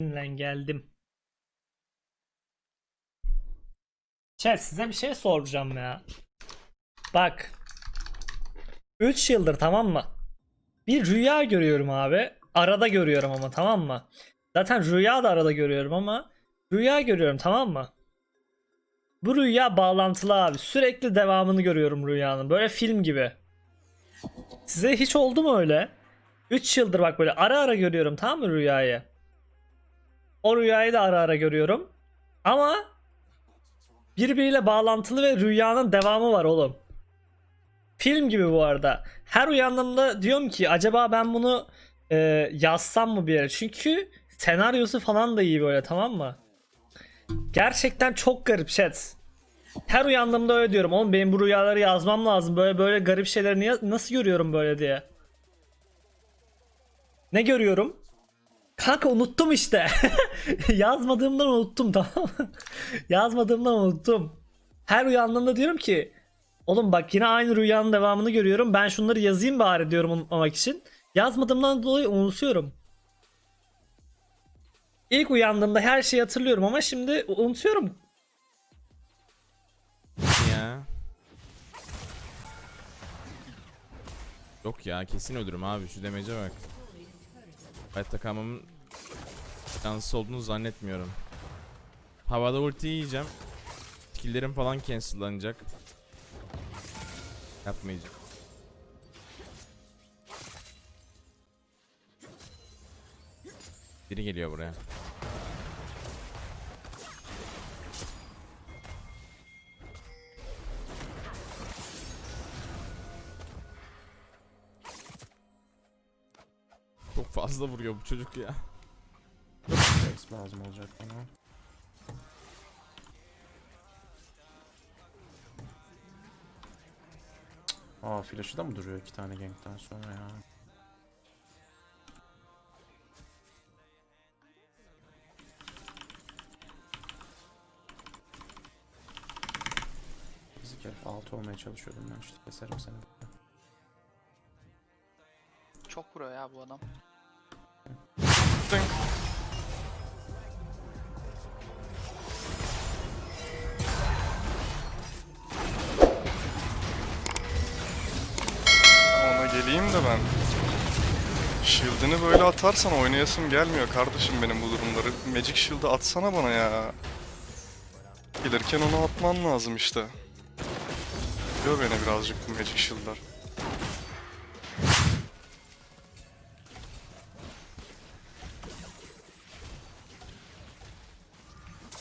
Geldim. Chat size bir şey soracağım ya. Bak. 3 yıldır tamam mı? Bir rüya görüyorum abi. Arada görüyorum ama tamam mı? Zaten rüya da arada görüyorum ama rüya görüyorum tamam mı? Bu rüya bağlantılı abi. Sürekli devamını görüyorum rüyanın. Böyle film gibi. Size hiç oldu mu öyle? 3 yıldır bak böyle ara ara görüyorum tamam mı rüyayı? O rüyayı da ara ara görüyorum. Ama birbiriyle bağlantılı ve rüyanın devamı var oğlum. Film gibi bu arada. Her uyandığımda diyorum ki acaba ben bunu e, yazsam mı bir yere? Çünkü senaryosu falan da iyi böyle tamam mı? Gerçekten çok garip chat. Her uyandığımda öyle diyorum. Oğlum benim bu rüyaları yazmam lazım. Böyle böyle garip şeyleri niye, nasıl görüyorum böyle diye. Ne görüyorum? Kanka unuttum işte. Yazmadığımdan unuttum tamam? Yazmadığımdan unuttum. Her uyandığımda diyorum ki Oğlum bak yine aynı rüyanın devamını görüyorum. Ben şunları yazayım bari diyorum unutmamak için. Yazmadığımdan dolayı unutuyorum. İlk uyandığımda her şeyi hatırlıyorum ama şimdi unutuyorum. ya. Yok ya kesin ölürüm abi şu demece bak. Hayatta kalmamın şansı olduğunu zannetmiyorum. Havada ulti yiyeceğim. Skill'lerim falan cancellanacak. Yapmayacağım. Biri geliyor buraya. Fazla vuruyor bu çocuk ya. Rex lazım olacak bana. Aa flash'ı da mı duruyor iki tane gankten sonra ya? Fizik herif altı olmaya çalışıyordum ben işte keserim seni. Çok vuruyor ya bu adam. Ona geleyim de ben. Shield'ını böyle atarsan oynayasım gelmiyor kardeşim benim bu durumları. Magic Shield'ı atsana bana ya. Gelirken onu atman lazım işte. Diyor beni birazcık bu Magic Shield'lar.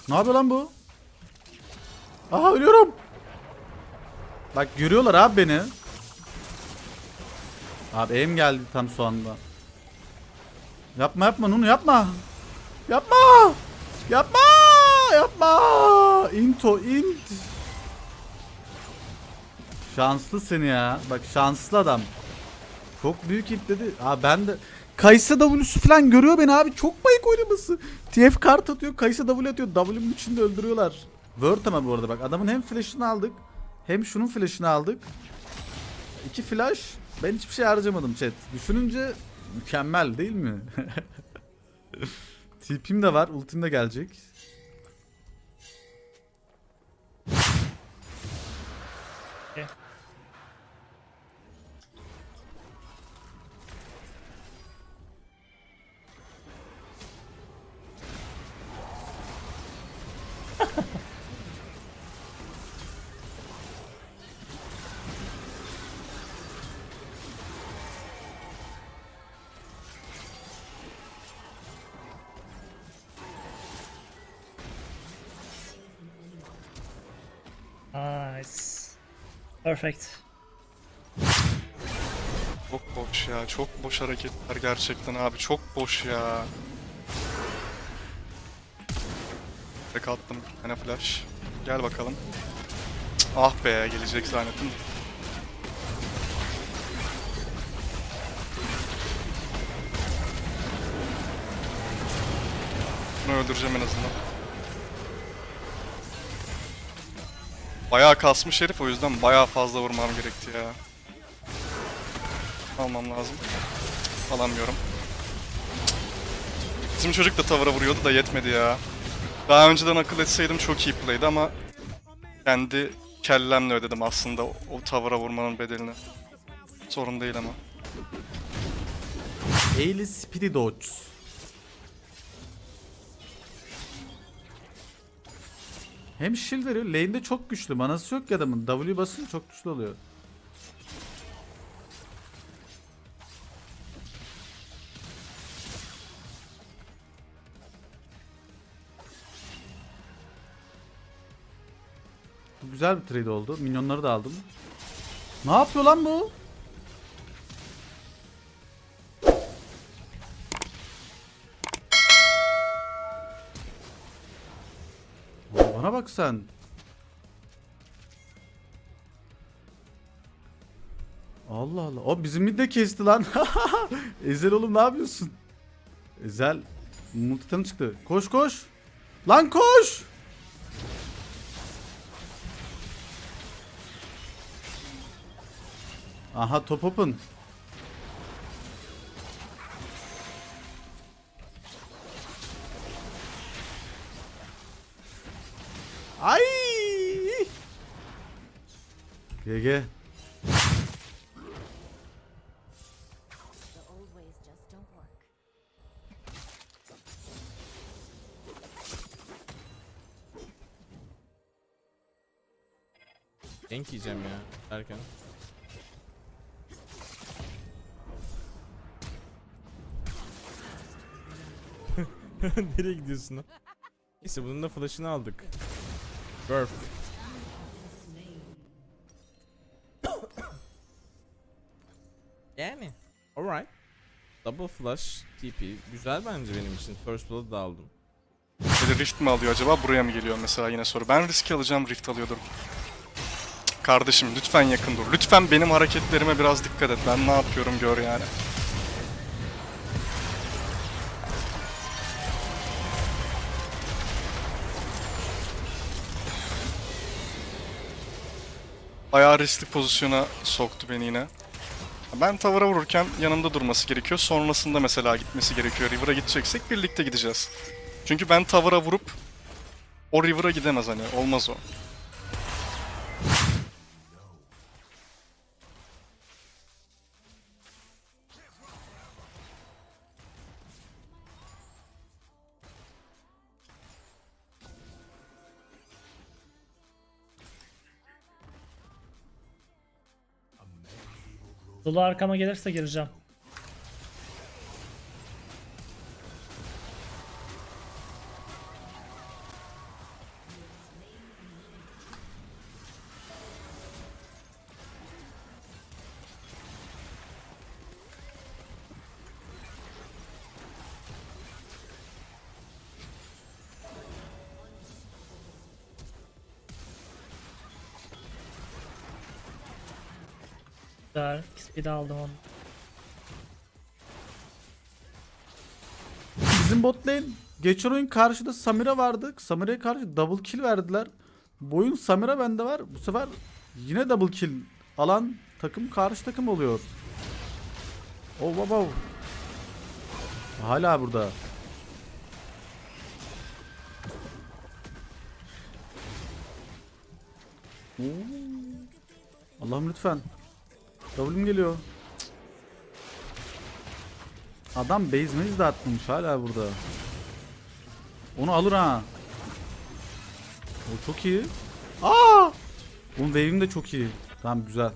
Ne yapıyor lan bu? Aha ölüyorum. Bak görüyorlar abi beni. Abi aim geldi tam şu anda. Yapma yapma Nunu yapma. Yapma. Yapma. Yapma. Into int. Şanslı seni ya. Bak şanslı adam. Çok büyük int dedi. Abi ben de Kaysa W'su falan görüyor beni abi. Çok bayık oynaması. TF kart atıyor. Kaysa W atıyor. W'nin içinde öldürüyorlar. Word ama bu arada bak. Adamın hem flash'ını aldık. Hem şunun flash'ını aldık. İki flash. Ben hiçbir şey harcamadım chat. Düşününce mükemmel değil mi? TP'm de var. Ultim de gelecek. Perfect. Çok boş ya. Çok boş hareketler gerçekten abi. Çok boş ya. Tek attım. Hani flash. Gel bakalım. Ah be gelecek zannettim. Bunu öldüreceğim en azından. Bayağı kasmış herif o yüzden bayağı fazla vurmam gerekti ya. Almam lazım. Alamıyorum. Bizim çocuk da tavara vuruyordu da yetmedi ya. Daha önceden akıl etseydim çok iyi play'di ama kendi kellemle ödedim aslında o, o tavara vurmanın bedelini. Sorun değil ama. Ailey Spiridots. Hem shield veriyor. Lane'de çok güçlü. Manası yok ya adamın. W basınca çok güçlü oluyor. Bu güzel bir trade oldu. Minyonları da aldım. Ne yapıyor lan bu? Bana bak sen. Allah Allah. O bizim de kesti lan. Ezel oğlum ne yapıyorsun? Ezel multitanı çıktı. Koş koş. Lan koş. Aha top open. Denk yiyeceğim ya derken. Nereye gidiyorsun lan? Neyse bunun da flash'ını aldık. Burf. yani. Alright. Double flash TP. Güzel bence benim için. First blood da aldım. Rift mi alıyor acaba? Buraya mı geliyor mesela yine soru. Ben risk alacağım rift alıyordur. Kardeşim lütfen yakın dur. Lütfen benim hareketlerime biraz dikkat et. Ben ne yapıyorum gör yani. Bayağı riskli pozisyona soktu beni yine. Ben tavara vururken yanımda durması gerekiyor. Sonrasında mesela gitmesi gerekiyor. River'a gideceksek birlikte gideceğiz. Çünkü ben tavara vurup o River'a gidemez hani. Olmaz o. Dolu arkama gelirse gireceğim. Güzel. XP de aldım onu. Bizim bot lane geçen oyun karşıda Samira vardı. Samira'ya karşı double kill verdiler. Bu oyun Samira bende var. Bu sefer yine double kill alan takım karşı takım oluyor. Oh baba. Hala burada. Allah'ım lütfen. W'm geliyor. Adam base maze de atmamış hala burada. Onu alır ha. O çok iyi. Aa! Onun wave'im de çok iyi. Tamam güzel.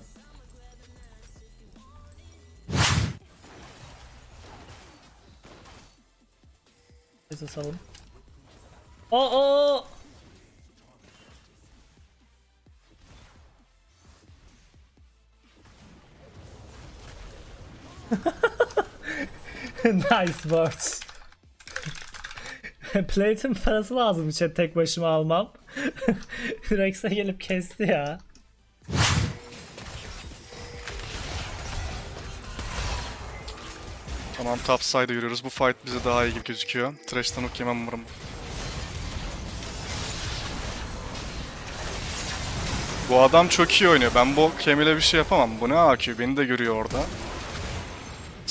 Neyse salın. Oo! nice words. Plate'in parası lazım için tek başıma almam. Rex'e gelip kesti ya. Tamam top yürüyoruz. Bu fight bize daha iyi gibi gözüküyor. Trash'tan hook yemem umarım. Bu adam çok iyi oynuyor. Ben bu Kemal'e bir şey yapamam. Bu ne AQ? Beni de görüyor orada.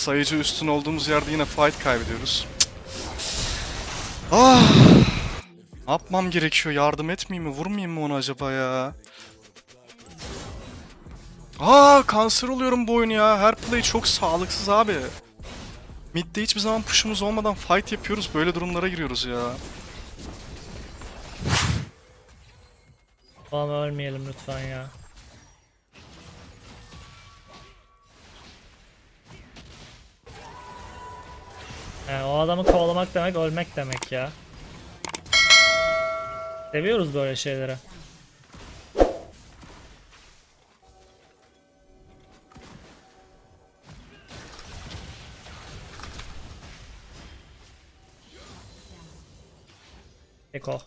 Sayıcı üstün olduğumuz yerde yine fight kaybediyoruz. Ah! Ne yapmam gerekiyor? Yardım etmeyeyim mi? Vurmayayım mı onu acaba ya? Aa kanser oluyorum bu oyun ya. Her play çok sağlıksız abi. Mid'de hiçbir zaman push'umuz olmadan fight yapıyoruz. Böyle durumlara giriyoruz ya. Oğlum ölmeyelim lütfen ya. Yani o adamı kovalamak demek ölmek demek ya. Seviyoruz böyle şeyleri. Eko.